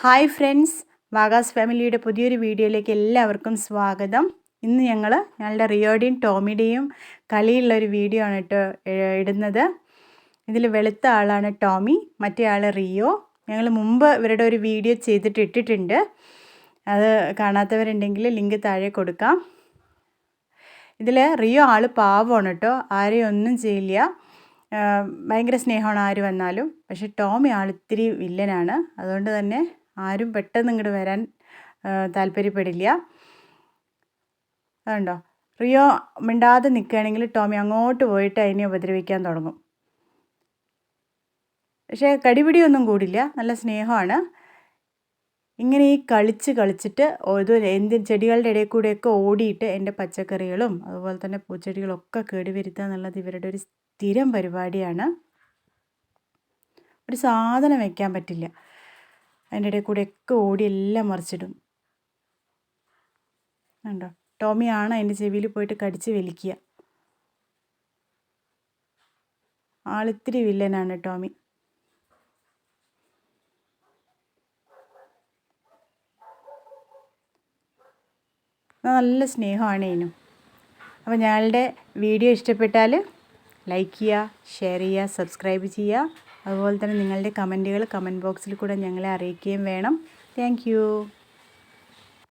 Hi friends വാഗാസ് ഫാമിലിയുടെ പുതിയൊരു വീഡിയോയിലേക്ക് എല്ലാവർക്കും സ്വാഗതം. ഇന്ന് ഞങ്ങൾ ഞങ്ങളുടെ റിയോഡിയും ടോമിയുടെയും കളിയുള്ള ഒരു വീഡിയോ ആണ് കേട്ടോ ഇടുന്നത്. ഇതിൽ വെളുത്ത ആളാണ് ടോമി മറ്റേ ആൾ റിയോ. ഞങ്ങൾ മുമ്പ് ഇവരുടെ ഒരു വീഡിയോ ചെയ്തിട്ട് ഇട്ടിട്ടുണ്ട്. അത് കാണാത്തവരുണ്ടെങ്കിൽ ലിങ്ക് താഴെ കൊടുക്കാം. ഇതിൽ റിയോ ആൾ പാവമാണ് കേട്ടോ ആരെയും ഒന്നും ചെയ്യില്ല. ഭയങ്കര സ്നേഹമാണ് ആര് വന്നാലും. പക്ഷെ ടോമി ആൾ ഇത്തിരി വില്ലനാണ്. അതുകൊണ്ട് തന്നെ ആരും പെട്ടെന്ന് ഇങ്ങോട്ട് വരാൻ താല്പര്യപ്പെടില്ല. അതുണ്ടോ റിയോ മിണ്ടാതെ നിൽക്കുകയാണെങ്കിൽ ടോമി അങ്ങോട്ട് പോയിട്ട് അതിനെ ഉപദ്രവിക്കാൻ തുടങ്ങും. പക്ഷേ കടിപിടിയൊന്നും കൂടില്ല. നല്ല സ്നേഹമാണ്. ഇങ്ങനെ ഈ കളിച്ച് കളിച്ചിട്ട് ഇത് എന്ത് ചെടികളുടെ ഇടയിൽ കൂടെയൊക്കെ ഓടിയിട്ട് എന്റെ പച്ചക്കറികളും അതുപോലെ തന്നെ പൂച്ചെടികളൊക്കെ കേടുവരുത്തുക എന്നുള്ളത് ഇവരുടെ ഒരു സ്ഥിരം പരിപാടിയാണ്. ഒരു സാധനം വയ്ക്കാൻ പറ്റില്ല. അതിന്റെ ഇടയിൽ കൂടെ ഒക്കെ ഓടി എല്ലാം മറിച്ചിടും. കണ്ടോ? ടോമി ആണ് അതിന്റെ ചെവിയിൽ പോയിട്ട് കടിച്ച് വലിക്കുക. ആളിത്തിരി വില്ലനാണ് ടോമി. നല്ല സ്നേഹമാണ് ഇതിനും അപ്പോൾ ഞങ്ങളുടെ വീഡിയോ ഇഷ്ടപ്പെട്ടാൽ ലൈക്ക് ചെയ്യുക ഷെയർ ചെയ്യുക സബ്സ്ക്രൈബ് ചെയ്യുക. അതുപോലെ തന്നെ നിങ്ങളുടെ കമന്റുകൾ കമന്റ് ബോക്സിൽ കൂടെ ഞങ്ങളെ അറിയിക്കുകയും വേണം. താങ്ക്